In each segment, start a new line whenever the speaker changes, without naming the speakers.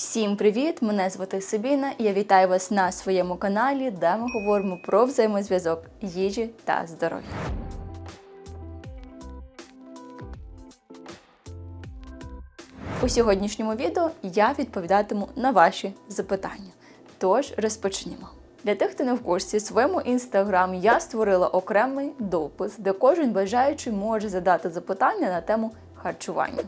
Всім привіт! Мене звати Сабіна. Я вітаю вас на своєму каналі, де ми говоримо про взаємозв'язок їжі та здоров'я. У сьогоднішньому відео я відповідатиму на ваші запитання. Тож розпочнімо. Для тих, хто не в курсі, в своєму інстаграм я створила окремий допис, де кожен бажаючий може задати запитання на тему харчування.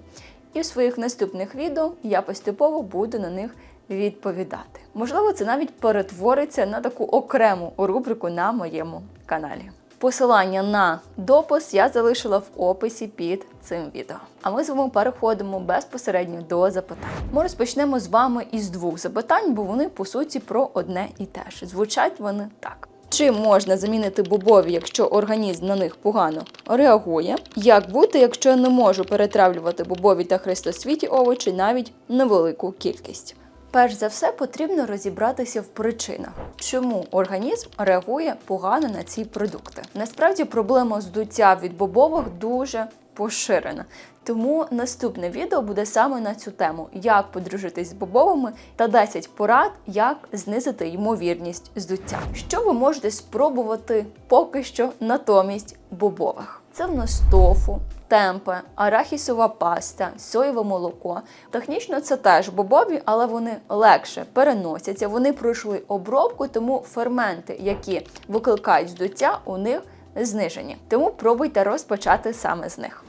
І в своїх наступних відео я поступово буду на них відповідати. Можливо, це навіть перетвориться на таку окрему рубрику на моєму каналі. Посилання на допис я залишила в описі під цим відео. А ми з вами переходимо безпосередньо до запитань. Ми розпочнемо з вами із двох запитань, бо вони по суті про одне і те ж. Звучать вони так. Чи можна замінити бобові, якщо організм на них погано реагує? Як бути, якщо я не можу перетравлювати бобові та хрестосвіті овочі навіть невелику кількість? Перш за все, потрібно розібратися в причинах, чому організм реагує погано на ці продукти. Насправді проблема здуття від бобових дуже поширена. Тому наступне відео буде саме на цю тему: як подружитись з бобовими та 10 порад, як знизити ймовірність здуття. Що ви можете спробувати поки що натомість бобових? Це в нас тофу, темпе, арахісова паста, соєве молоко. Технічно це теж бобові, але вони легше переносяться. Вони пройшли обробку, тому ферменти, які викликають здуття, у них знижені. Тому пробуйте розпочати саме з них.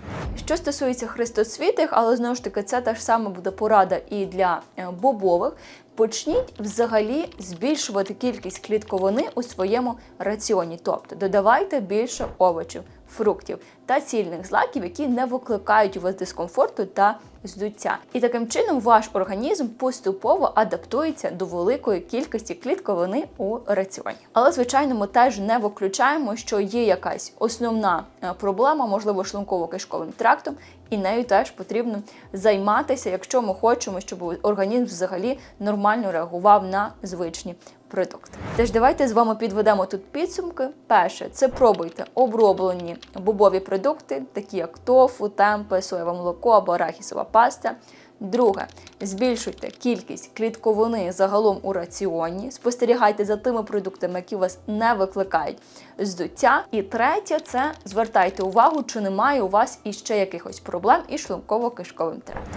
Що стосується хрестоцвітих, але знову ж таки це та ж сама буде порада і для е, бобових. Почніть взагалі збільшувати кількість клітковини у своєму раціоні, тобто додавайте більше овочів, фруктів та цільних злаків, які не викликають у вас дискомфорту та здуття. І таким чином ваш організм поступово адаптується до великої кількості клітковини у раціоні. Але, звичайно, ми теж не виключаємо, що є якась основна е, проблема, можливо, шлунково-кишковим трактом, і нею теж потрібно займатися, якщо ми хочемо, щоб організм взагалі нормально реагував на звичні продукти. Тож давайте з вами підведемо тут підсумки. Перше, це пробуйте оброблені бобові продукти, такі як тофу, темпе, соєве молоко або арахісова паста. Друге, збільшуйте кількість клітковини загалом у раціоні. Спостерігайте за тими продуктами, які вас не викликають здуття. І третє, це звертайте увагу, чи немає у вас іще якихось проблем із шлунково-кишковим трактом.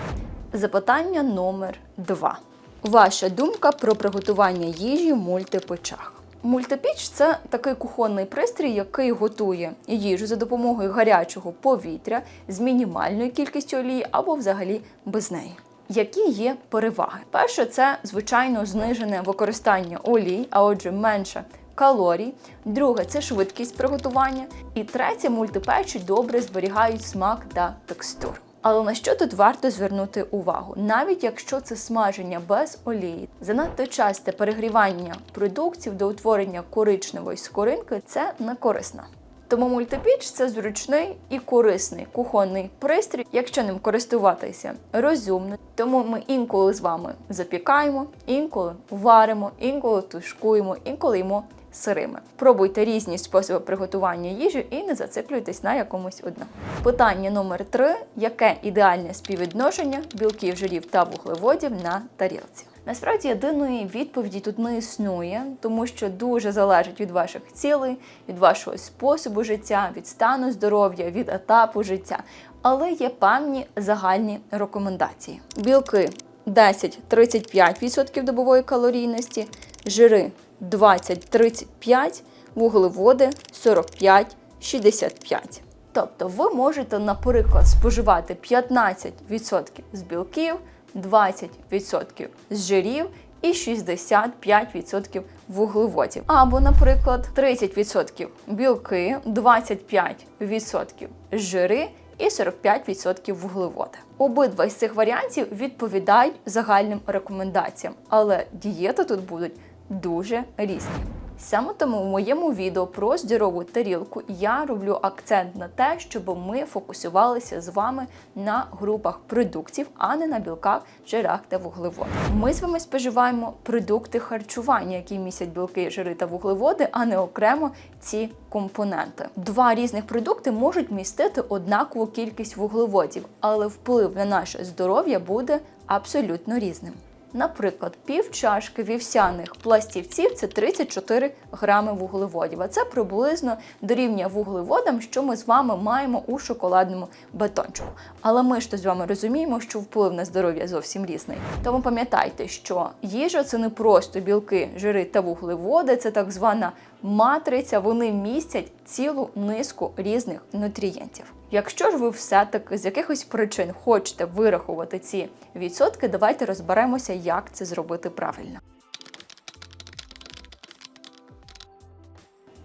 Запитання номер два. Ваша думка про приготування їжі в мультипечах. Мультипіч це такий кухонний пристрій, який готує їжу за допомогою гарячого повітря з мінімальною кількістю олії або взагалі без неї. Які є переваги? Перше, це звичайно знижене використання олій, а отже, менше калорій. Друге це швидкість приготування. І третє, мультипечі добре зберігають смак та текстуру. Але на що тут варто звернути увагу? Навіть якщо це смаження без олії, занадто часте перегрівання продуктів до утворення коричневої скоринки це не корисно. Тому мультипіч це зручний і корисний кухонний пристрій, якщо ним користуватися розумно. Тому ми інколи з вами запікаємо, інколи варимо, інколи тушкуємо, інколи ймо сирими. Пробуйте різні способи приготування їжі і не зациклюйтесь на якомусь одному. Питання номер три: яке ідеальне співвідношення білків, жирів та вуглеводів на тарілці? Насправді єдиної відповіді тут не існує, тому що дуже залежить від ваших цілей, від вашого способу життя, від стану здоров'я, від етапу життя. Але є певні загальні рекомендації: білки 10-35% добової калорійності, жири 20-35, вуглеводи 45-65. Тобто ви можете, наприклад, споживати 15% з білків, 20% з жирів і 65% вуглеводів. Або, наприклад, 30% білки, 25% жири і 45% вуглеводи. Обидва з цих варіантів відповідають загальним рекомендаціям, але дієти тут будуть дуже різні. Саме тому в моєму відео про здорову тарілку я роблю акцент на те, щоб ми фокусувалися з вами на групах продуктів, а не на білках, жирах та вуглеводах. Ми з вами споживаємо продукти харчування, які містять білки, жири та вуглеводи, а не окремо ці компоненти. Два різних продукти можуть містити однакову кількість вуглеводів, але вплив на наше здоров'я буде абсолютно різним. Наприклад, пів чашки вівсяних пластівців це 34 грами вуглеводів. А це приблизно дорівнює вуглеводам, що ми з вами маємо у шоколадному батончику. Але ми ж то з вами розуміємо, що вплив на здоров'я зовсім різний. Тому пам'ятайте, що їжа це не просто білки, жири та вуглеводи, це так звана матриця. Вони містять цілу низку різних нутрієнтів. Якщо ж ви все-таки з якихось причин хочете вирахувати ці відсотки, давайте розберемося, як це зробити правильно.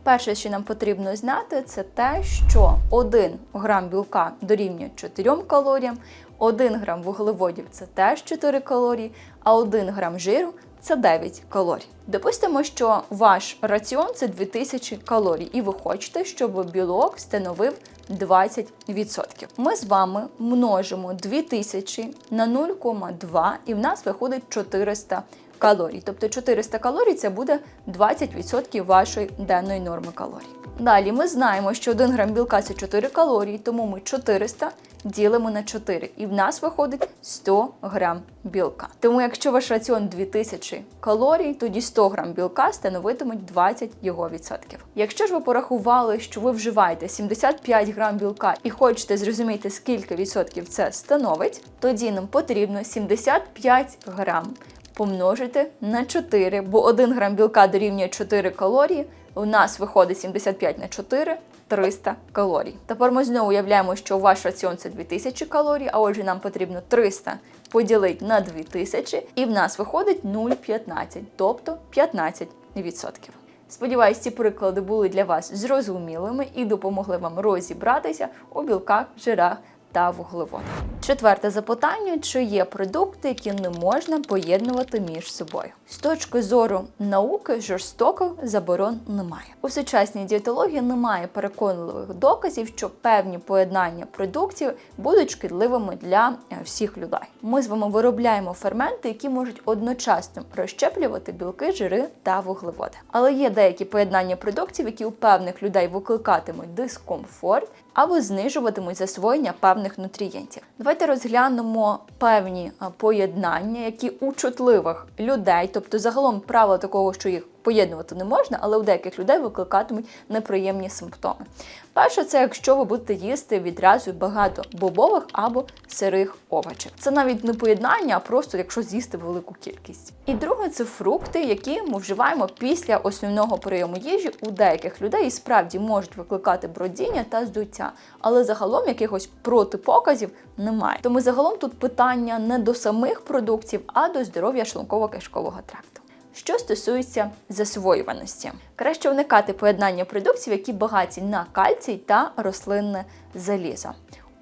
Перше, що нам потрібно знати, це те, що 1 грам білка дорівнює 4 калоріям, 1 грам вуглеводів це теж 4 калорії, а 1 грам жиру це 9 калорій. Допустимо, що ваш раціон це 2000 калорій, і ви хочете, щоб білок становив 20%. Ми з вами множимо 2000 на 0,2 і в нас виходить 400 калорій. Тобто 400 калорій це буде 20% вашої денної норми калорій. Далі ми знаємо, що 1 грам білка це 4 калорії, тому ми 400 ділимо на 4, і в нас виходить 100 грам білка. Тому якщо ваш раціон 2000 калорій, тоді 100 грам білка становитимуть 20 його відсотків. Якщо ж ви порахували, що ви вживаєте 75 грам білка і хочете зрозуміти, скільки відсотків це становить, тоді нам потрібно 75 грам помножити на 4, бо 1 грам білка дорівнює 4 калорії. У нас виходить 75 на 4 300 калорій. Тепер ми знову уявляємо, що ваш раціон це 2000 калорій, а отже, нам потрібно 300 поділити на 2000, і в нас виходить 0,15, тобто 15%. Сподіваюсь, ці приклади були для вас зрозумілими і допомогли вам розібратися у білках, жирах та вуглеводах. Четверте запитання: чи є продукти, які не можна поєднувати між собою? З точки зору науки жорстоких заборон немає. У сучасній дієтології немає переконливих доказів, що певні поєднання продуктів будуть шкідливими для е, всіх людей. Ми з вами виробляємо ферменти, які можуть одночасно розщеплювати білки, жири та вуглеводи. Але є деякі поєднання продуктів, які у певних людей викликатимуть дискомфорт або знижуватимуть засвоєння певних нутрієнтів. Давайте розглянемо певні поєднання, які у чутливих людей, тобто загалом правило такого, що їх поєднувати не можна, але у деяких людей викликатимуть неприємні симптоми. Перше, це якщо ви будете їсти відразу багато бобових або сирих овочів. Це навіть не поєднання, а просто якщо з'їсти велику кількість. І друге, це фрукти, які ми вживаємо після основного прийому їжі. У деяких людей і справді можуть викликати бродіння та здуття, але загалом якихось протипоказів немає. Тому загалом тут питання не до самих продуктів, а до здоров'я шлунково-кишкового тракту. Що стосується засвоюваності, краще уникати поєднання продуктів, які багаті на кальцій та рослинне залізо.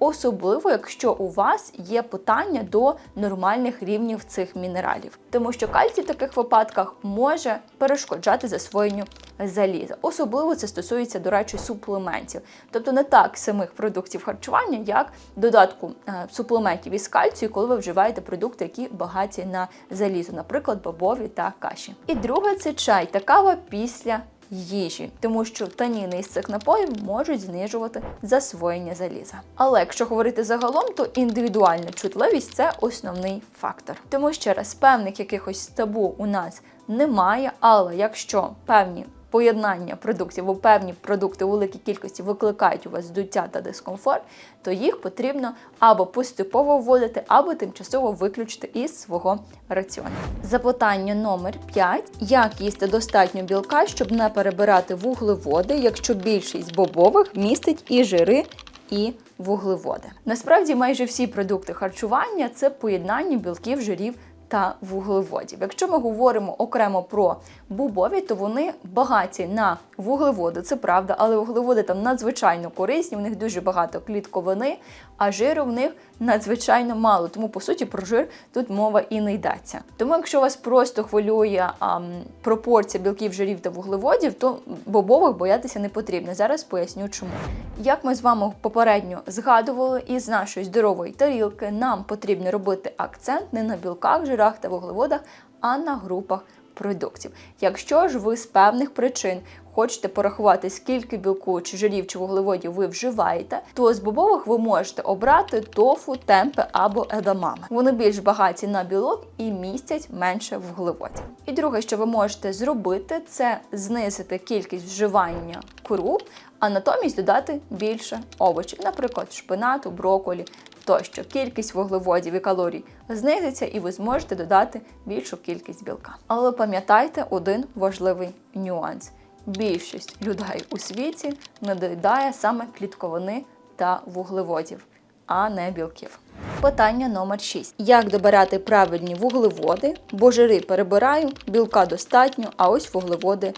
Особливо, якщо у вас є питання до нормальних рівнів цих мінералів, тому що кальцій в таких випадках може перешкоджати засвоєнню заліза. Особливо це стосується, до речі, суплементів, тобто не так самих продуктів харчування, як додатку е, суплементів із кальцію, коли ви вживаєте продукти, які багаті на залізо, наприклад, бобові та каші. І друге це чай та кава після їжі, тому що таніни із цих напоїв можуть знижувати засвоєння заліза. Але якщо говорити загалом, то індивідуальна чутливість це основний фактор. Тому ще раз певних якихось табу у нас немає, але якщо певні поєднання продуктів, бо певні продукти у великій кількості викликають у вас здуття та дискомфорт, то їх потрібно або поступово вводити, або тимчасово виключити із свого раціону. Запитання номер 5. Як їсти достатньо білка, щоб не перебирати вуглеводи, якщо більшість бобових містить і жири, і вуглеводи? Насправді майже всі продукти харчування це поєднання білків, жирів та вуглеводів. Якщо ми говоримо окремо про бубові, то вони багаті на вуглеводи, це правда, але вуглеводи там надзвичайно корисні, у них дуже багато клітковини, а жиру в них надзвичайно мало. Тому, по суті, про жир тут мова і не йдеться. Тому, якщо вас просто хвилює а, пропорція білків, жирів та вуглеводів, то бобових боятися не потрібно. Зараз поясню, чому. Як ми з вами попередньо згадували, із нашої здорової тарілки нам потрібно робити акцент не на білках, жирах та вуглеводах, а на групах продуктів. Якщо ж ви з певних причин хочете порахувати, скільки білку чи жирів чи вуглеводів ви вживаєте, то з бобових ви можете обрати тофу, темпе або едамами. Вони більш багаті на білок і містять менше вуглеводів. І друге, що ви можете зробити, це знизити кількість вживання круп, а натомість додати більше овочів, наприклад, шпинату, броколі. Тощо кількість вуглеводів і калорій знизиться, і ви зможете додати більшу кількість білка. Але пам'ятайте один важливий нюанс: більшість людей у світі не доїдає саме клітковини та вуглеводів, а не білків. Питання номер 6. Як добирати правильні вуглеводи? Бо жири перебираю, білка достатньо, а ось вуглеводи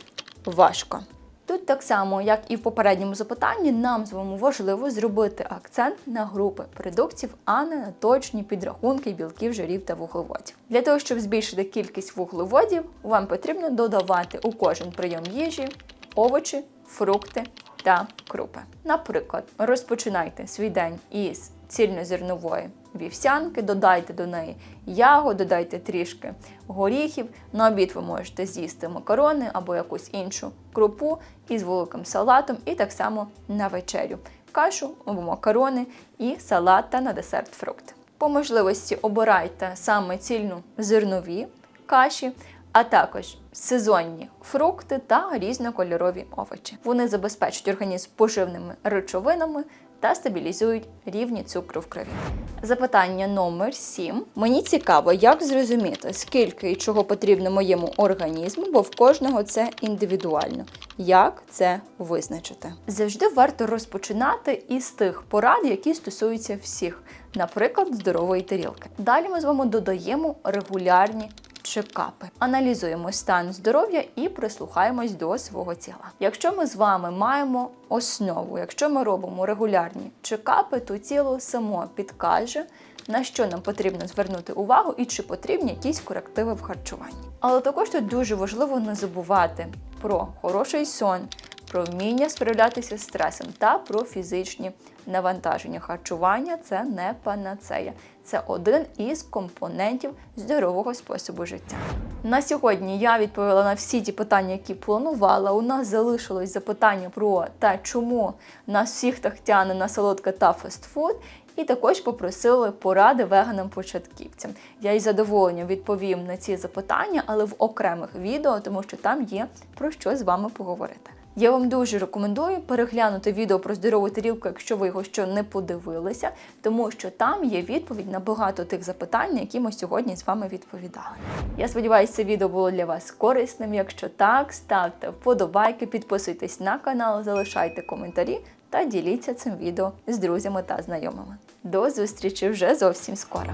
важко. Тут так само, як і в попередньому запитанні, нам з вами важливо зробити акцент на групи продуктів, а не на точні підрахунки білків, жирів та вуглеводів. Для того, щоб збільшити кількість вуглеводів, вам потрібно додавати у кожен прийом їжі овочі, фрукти та крупи. Наприклад, розпочинайте свій день із цільнозернової вівсянки, додайте до неї ягод, додайте трішки горіхів. На обід ви можете з'їсти макарони або якусь іншу крупу із великим салатом, і так само на вечерю кашу або макарони і салат та на десерт фрукт. По можливості обирайте саме цільну зернові каші, а також сезонні фрукти та різнокольорові овочі. Вони забезпечують організм поживними речовинами та стабілізують рівні цукру в крові. Запитання номер 7. Мені цікаво, як зрозуміти, скільки і чого потрібно моєму організму, бо в кожного це індивідуально. Як це визначити? Завжди варто розпочинати із тих порад, які стосуються всіх, наприклад, здорової тарілки. Далі ми з вами додаємо регулярні чекапи. Аналізуємо стан здоров'я і прислухаємось до свого тіла. Якщо ми з вами маємо основу, якщо ми робимо регулярні чекапи, то тіло само підкаже, на що нам потрібно звернути увагу і чи потрібні якісь корективи в харчуванні. Але також тут дуже важливо не забувати про хороший сон, про вміння справлятися з стресом та про фізичні навантаження. Харчування це не панацея, це один із компонентів здорового способу життя. На сьогодні я відповіла на всі ті питання, які планувала. У нас залишилось запитання про те, чому нас всіх так тяне на солодке та фастфуд. І також попросили поради веганам-початківцям. Я із задоволенням відповім на ці запитання, але в окремих відео, тому що там є про що з вами поговорити. Я вам дуже рекомендую переглянути відео про здорову тарілку, якщо ви його ще не подивилися, тому що там є відповідь на багато тих запитань, які ми сьогодні з вами відповідали. Я сподіваюся, це відео було для вас корисним. Якщо так, ставте вподобайки, підписуйтесь на канал, залишайте коментарі та діліться цим відео з друзями та знайомими. До зустрічі вже зовсім скоро!